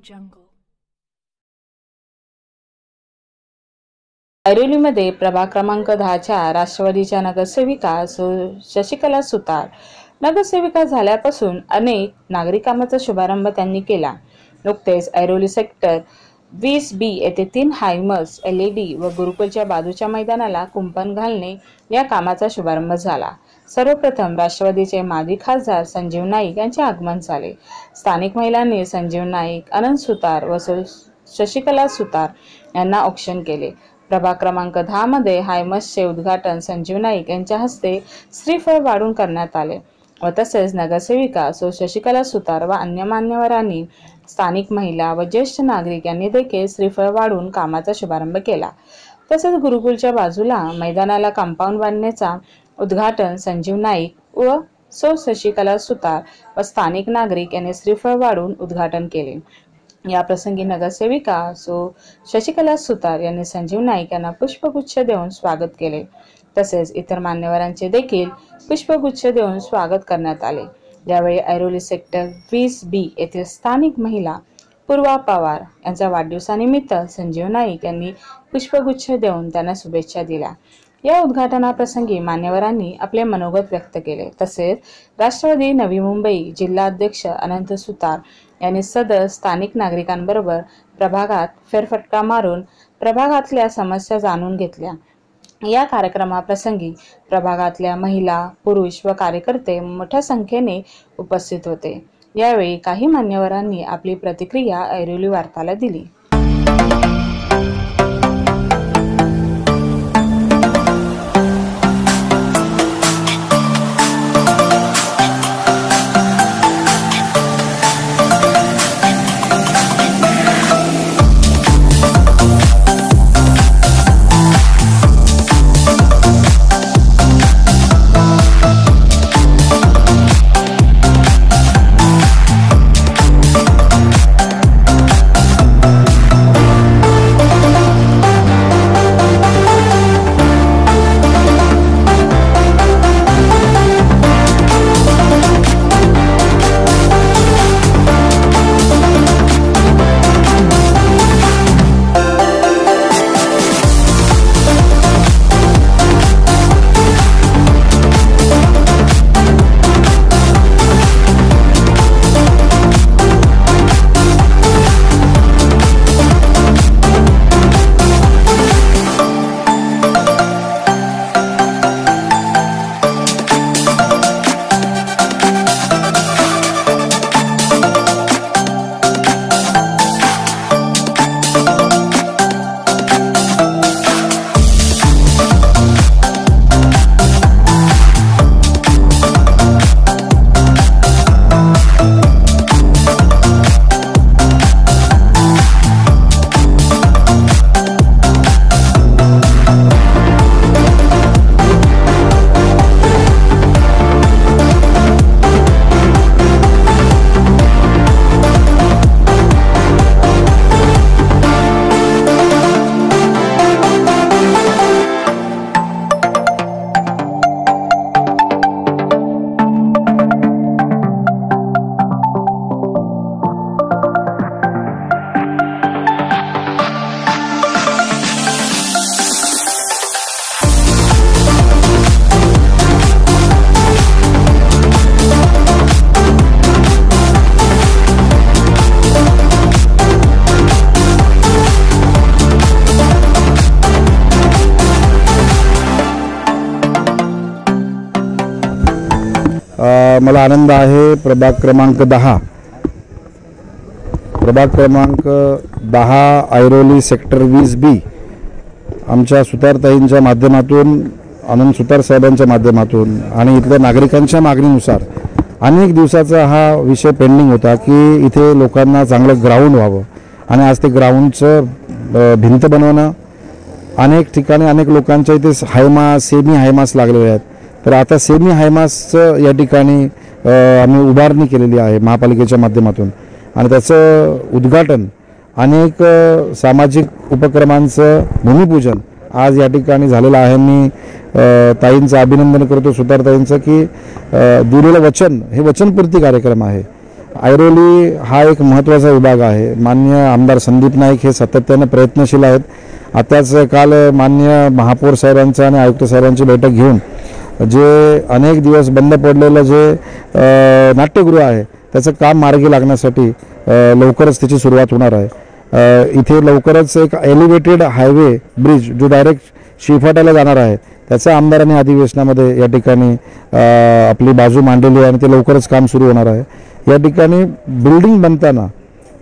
jungle. ऐरोलीमध्ये प्रभाग क्रमांक दहाच्या राष्ट्रवादीच्या नगरसेविका शशिकला सुतार. नगरसेविका झाल्यापासून अनेक नागरिकांचा शुभारंभ त्यांनी केला. नुकतेच ऐरोली सेक्टर वीस बी येथे तीन हायमर्स एल ई डी व गुरुकुलच्या बाजूच्या मैदानाला कुंपण घालणे या कामाचा शुभारंभ झाला. सर्वप्रथम राष्ट्रवादीचे माजी खासदार संजीव नाईक यांचे आगमन झाले. स्थानिक महिलांनी संजीव नाईक अनंत सुतार व शशिकला सुतार यांना औक्षण केले. प्रभाग क्रमांक दहा मध्ये हायमसचे उद्घाटन संजीव नाईक यांच्या हस्ते श्रीफळ वाढून करण्यात आले व तसेच नगरसेविका सो शशिकला सुतार व अन्य मान्यवरांनी स्थानिक महिला व ज्येष्ठ नागरिक यांनी देखील श्रीफळ वाढून कामाचा शुभारंभ केला. तसेच गुरुकुलच्या बाजूला मैदानाला कंपाऊंड बांधण्याचा उद्घाटन संजीव नाईक व सौ शशिकला सुतार व स्थानिक नागरिक यांनी श्रीफळ वाढून उद्घाटन केले. या प्रसंगी नगरसेविका सो शशिकला सुतार यांनी संजीव नाईक यांना पुष्पगुच्छ देऊन स्वागत केले. तसेच इतर मान्यवरांचे देखील पुष्पगुच्छ देऊन स्वागत करण्यात आले. यावेळी ऐरोली सेक्टर वीस बी येथील स्थानिक महिला पूर्वा पवार यांच्या वाढदिवसानिमित्त संजीव नाईक यांनी पुष्पगुच्छ देऊन त्यांना शुभेच्छा दिल्या. या उद्घाटनाप्रसंगी मान्यवरांनी आपले मनोगत व्यक्त केले. तसेच राष्ट्रवादी नवी मुंबई जिल्हाध्यक्ष अनंत सुतार यांनी सदर स्थानिक नागरिकांबरोबर प्रभागात फेरफटका मारून प्रभागातल्या समस्या जाणून घेतल्या. या कार्यक्रमाप्रसंगी प्रभागातल्या महिला पुरुष व कार्यकर्ते मोठ्या संख्येने उपस्थित होते. यावेळी काही मान्यवरांनी आपली प्रतिक्रिया ऐरोली वार्ताला दिली. मला आनंद आहे प्रभाग क्रमांक दहा. प्रभाग क्रमांक दहा ऐरोली सेक्टर वीस बी. आमच्या सुतारताईंच्या माध्यमातून आनंद सुतार साहेबांच्या माध्यमातून आणि इथल्या नागरिकांच्या मागणीनुसार अनेक दिवसाचा हा विषय पेंडिंग होता की इथे लोकांना चांगलं ग्राउंड व्हावं. आणि आज ते ग्राउंडचं भिंत बनवणं अनेक ठिकाणी अनेक लोकांच्या इथे हायमास सेमी हायमास लागलेले आहेत. तर आता सेमी हायमासचं या ठिकाणी आम्ही उभारणी केलेली आहे महापालिकेच्या माध्यमातून. आणि त्याचं उद्घाटन अनेक सामाजिक उपक्रमांचं भूमिपूजन आज या ठिकाणी झालेलं आहे. मी ताईंचं अभिनंदन करतो सुतारताईंचं की दिलेलं वचन हे वचनपूर्ती कार्यक्रम आहे. ऐरोली हा एक महत्त्वाचा विभाग आहे. मान्य आमदार संदीप नाईक हे सातत्यानं प्रयत्नशील आहेत. आताच काल मान्य महापौर साहेबांचं आणि आयुक्त साहेबांची बैठक घेऊन जे अनेक दिवस बंद पडलेलं जे नाट्यगृह आहे त्याचं काम मार्गी लागण्यासाठी लवकरच त्याची सुरुवात होणार आहे. इथे लवकरच एक एलिव्हेटेड हायवे ब्रिज जो डायरेक्ट शिफाट्याला जाणार आहे त्याचं आमदारांनी अधिवेशनामध्ये या ठिकाणी आपली बाजू मांडलेली आहे आणि ते लवकरच काम सुरू होणार आहे. या ठिकाणी बिल्डिंग बनताना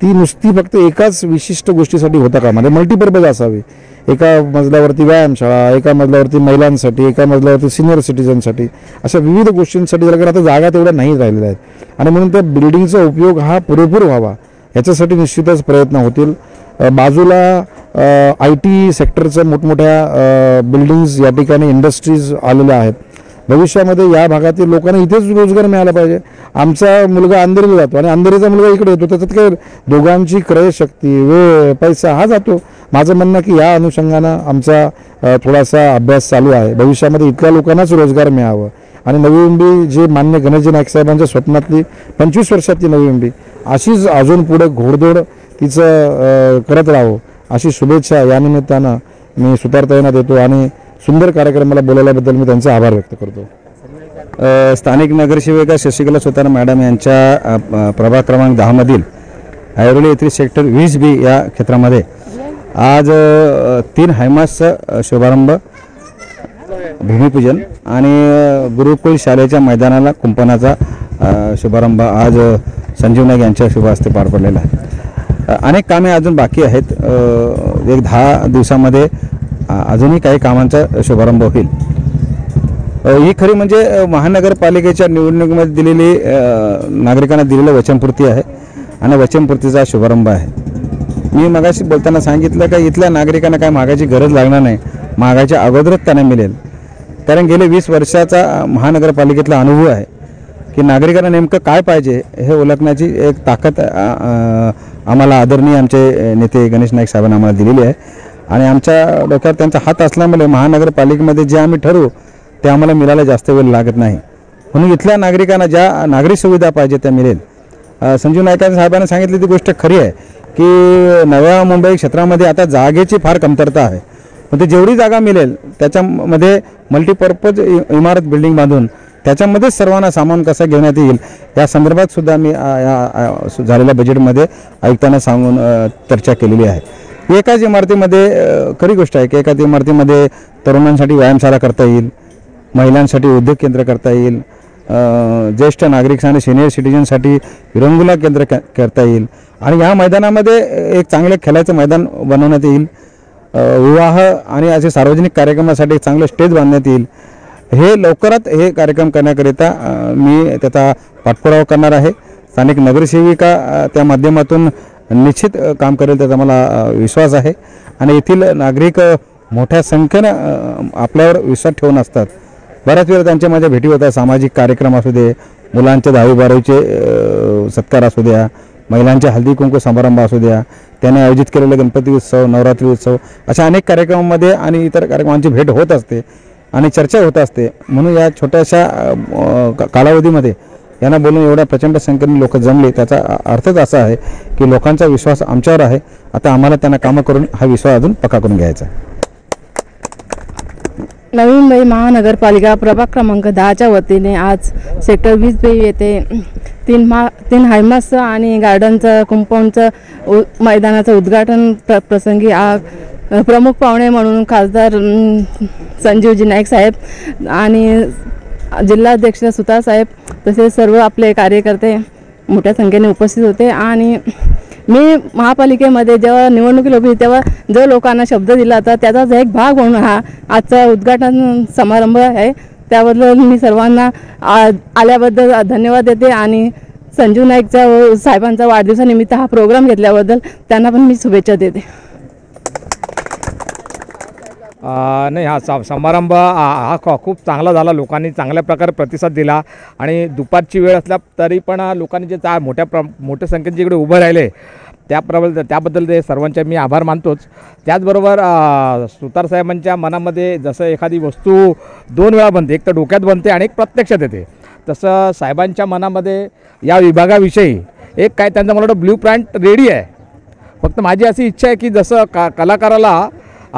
ती नुसती फक्त एकाच विशिष्ट गोष्टीसाठी होता का म्हणजे मल्टीपर्पज असावी. एका मजल्यावरती व्यायामशाळा एका मजल्यावरती महिलांसाठी एका मजल्यावरती सिनियर सिटीजनसाठी अशा विविध गोष्टींसाठी जर आता जागा तेवढ्या नाही राहिलेल्या आहेत. आणि म्हणून त्या बिल्डिंगचा उपयोग हा पुरेपूर व्हावा याच्यासाठी निश्चितच प्रयत्न होतील. बाजूला आय टी सेक्टरचं मोठमोठ्या बिल्डिंग्ज या ठिकाणी इंडस्ट्रीज आलेल्या आहेत. भविष्यामध्ये या भागातील लोकांना इथेच रोजगार मिळाला पाहिजे. आमचा मुलगा अंधेरीला जातो आणि अंधेरीचा मुलगा इकडे येतो त्याच्यात काय दोघांची क्रयशक्ती वेळ पैसा हा जातो. माझं म्हणणं की या अनुषंगानं आमचा थोडासा अभ्यास चालू आहे. भविष्यामध्ये इथल्या लोकांनाच रोजगार मिळावं. आणि नवी मुंबई जे मान्य गणेशजी नाईक साहेबांच्या स्वप्नातली पंचवीस वर्षातली नवी मुंबई अशीच अजून पुढे घोडदोड तिचं करत राहो अशी शुभेच्छा या निमित्तानं मी सुतारताईंना देतो आणि सुंदर कार्यक्रमाला बोलावल्याबद्दल मी त्यांचा आभार व्यक्त करतो. स्थानिक नगरसेविका शशिकला सुतार मॅडम यांच्या प्रभाग क्रमांक दहामधील ऐरोली येथील सेक्टर वीस बी या क्षेत्रामध्ये आज तीन हैमासचा शुभारंभ भूमिपूजन आणि गुरुकुल शाळेच्या मैदानाला कुंपणाचा शुभारंभ आज संजीव नाईक यांच्या शुभ हस्ते पार पडलेला आहे. अनेक कामे अजून बाकी आहेत. एक दहा दिवसामध्ये अजूनही काही कामांचा शुभारंभ होईल. ही खरी म्हणजे महानगरपालिकेच्या निवडणुकीमध्ये दिलेली नागरिकांना दिलेलं वचनपूर्ती आहे आणि वचनपूर्तीचा शुभारंभ आहे. मी मगाशी बोलताना सांगितलं का इथल्या नागरिकांना काय मागायची गरज लागणार नाही. मागायच्या अगोदरच त्यांना मिळेल. कारण गेले वीस वर्षाचा महानगरपालिकेतला अनुभव आहे की नागरिकांना नेमकं काय पाहिजे हे ओळखण्याची एक ताकद आम्हाला आदरणीय आमचे नेते गणेश नाईक साहेबांना आम्हाला दिलेली आहे. आणि आमच्या डोक्यावर त्यांचा हात असल्यामुळे महानगरपालिकेमध्ये जे आम्ही ठरवू ते आम्हाला मिळायला जास्त वेळ लागत नाही. म्हणून इथल्या नागरिकांना ज्या नागरी सुविधा पाहिजे त्या मिळेल. संजीव नायका साहेबांनी सांगितली ती गोष्ट खरी आहे. की नव्या मुंबई क्षेत्रामध्ये आता जागेची फार कमतरता आहे. पण ते जेवढी जागा मिळेल त्याच्यामध्ये मल्टीपर्पज इ- इमारत बिल्डिंग बांधून त्याच्यामध्येच सर्वांना सामान कसा घेण्यात येईल या संदर्भात सुद्धा मी या- झालेल्या बजेटमध्ये आयुक्तांना सांगून चर्चा केलेली आहे. एकाच इमारतीमध्ये खरी गोष्ट आहे की एकाच इमारतीमध्ये तरुणांसाठी व्यायामशाळा करता येईल महिलांसाठी उद्योग केंद्र करता येईल ज्येष्ठ नागरिक आणि सिनियर सिटीजनसाठी विरंगुला केंद्र करता येईल. आणि या मैदानामध्ये एक चांगलं खेळायचं मैदान बनवण्यात येईल. विवाह आणि असे सार्वजनिक कार्यक्रमासाठी एक चांगलं स्टेज बांधण्यात येईल. हे लवकरात हे कार्यक्रम करण्याकरिता मी त्याचा पाठपुरावा करणार आहे. स्थानिक नगरसेविका त्या माध्यमातून निश्चित काम करेल त्याचा मला विश्वास आहे. आणि येथील नागरिक मोठ्या संख्येनं आपल्यावर विश्वास ठेवून असतात. बऱ्याच वेळा त्यांच्या माझ्या भेटी होतात सामाजिक कार्यक्रम असू दे मुलांच्या दहावी बारावीचे सत्कार असू द्या महिलांच्या हल्दी कुंकू समारंभ असू द्या त्याने आयोजित केलेले गणपती उत्सव नवरात्री उत्सव अशा अनेक कार्यक्रमांमध्ये आणि इतर कार्यक्रमांची भेट होत असते आणि चर्चा होत असते. म्हणून या छोट्याशा का- कालावधीमध्ये यांना बोलून एवढ्या प्रचंड संख्येने लोक जमले. त्याचा अर्थच असा आहे की लोकांचा विश्वास आमच्यावर आहे. आता आम्हाला त्यांना कामं करून हा विश्वास अजून पक्का करून घ्यायचा आहे. नवी मुंबई महानगरपालिका प्रभाग क्रमांक दहाच्या वतीने आज सेक्टर वीस पे येथे तीन मा तीन हायमासचं आणि गार्डनचं कुंपाऊंडचं उ मैदानाचं उद्घाटन प्र प्रसंगी आ प्रमुख पाहुणे म्हणून खासदार संजीवजी नाईक साहेब आणि जिल्हाध्यक्ष सुतार साहेब तसेच सर्व आपले कार्यकर्ते मोठ्या संख्येने उपस्थित होते आणि मी महापालिकेमध्ये जेव्हा निवडणुकी उभी तेव्हा जो लोकांना शब्द दिला होता त्याचाच एक भाग म्हणून हा आजचा उद्घाटन समारंभ आहे. त्याबद्दल मी सर्वांना आ- आल्याबद्दल धन्यवाद देते आणि संजू नाईकचा साहेबांचा वाढदिवसानिमित्त हा प्रोग्राम घेतल्याबद्दल त्यांना पण मी शुभेच्छा देते. नाही हा स समारंभ हा हा खूप चांगला झाला. लोकांनी चांगल्या प्रकारे प्रतिसाद दिला. आणि दुपारची वेळ असल्या तरी पण लोकांनी जे चा मोठ्या प्र मोठ्या संख्येने जिकडे उभं राहिले त्याप्रबल त्याबद्दल ते सर्वांचे मी आभार मानतोच. त्याचबरोबर सुतारसाहेबांच्या मनामध्ये जसं एखादी वस्तू दोन वेळा बनते एक तर डोक्यात बनते आणि एक प्रत्यक्षात येते. तसं साहेबांच्या मनामध्ये या विभागाविषयी एक काय त्यांचा मला वाटतं ब्ल्यू प्रिंट रेडी आहे. फक्त माझी अशी इच्छा आहे की जसं का कलाकाराला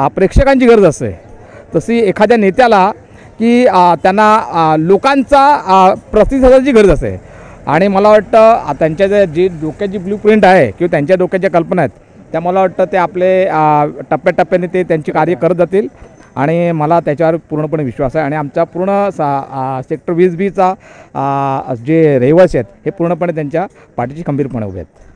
प्रेक्षकांची गरज असते. तशी एखाद्या नेत्याला की त्यांना लोकांचा प्रतिसादाची गरज असते. आणि मला वाटतं त्यांच्या ज्या जी डोक्याची ब्ल्यू प्रिंट आहे किंवा त्यांच्या डोक्याच्या कल्पना आहेत त्या मला वाटतं ते आपले टप्प्याटप्प्याने ते त्यांची कार्य करत जातील. आणि मला त्याच्यावर पूर्णपणे विश्वास आहे. आणि आमचा पूर्ण सा सेक्टर वीस बीचा जे रहिवासी आहेत हे पूर्णपणे त्यांच्या पाठीची खंबीरपणे उभे आहेत.